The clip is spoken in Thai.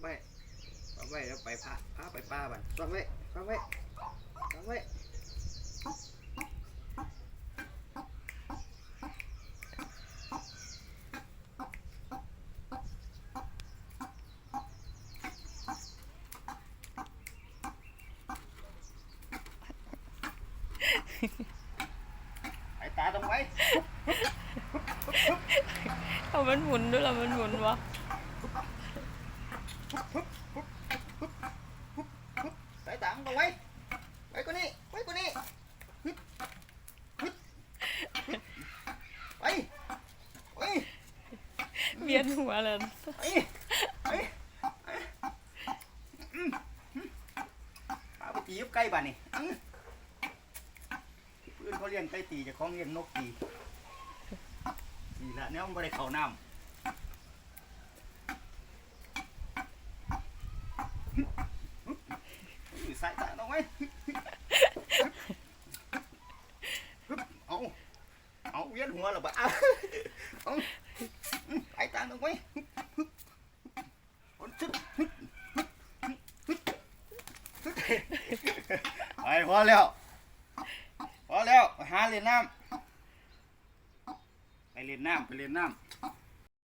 ไว้ฟังไว้แล้วไปพาพาไปป้าบันฟังไว้ฟังไว้ฟังไว้ไอ้ตาตรงไว้ เอามันหมุนด้วยละมันหมุนวะ สายตาตรงไว้ ไว้กูนี่ ไว้กูนี่ฮึบฮึบฮึบไปไปเวียนหัวเลยไปไปไปอืมอืมปลาไปตีอยู่ใกล้บ้านนี่อืมเพื่อนเขาเลี้ยงไก่ตีเจะคล้าของเลี้ยงนกตีนี่ละเนี่ยมันไม่ได้เข้าน้ำ สายตาตรงไว้เอาเอาเวียนหัวหรอบ่ะเอาเอาไอ้ตาตรงไว้คนชึบไปพอแล้วพอแล้วหาเล่นน้ำไปเล่นน้ำไปเล่นน้ำ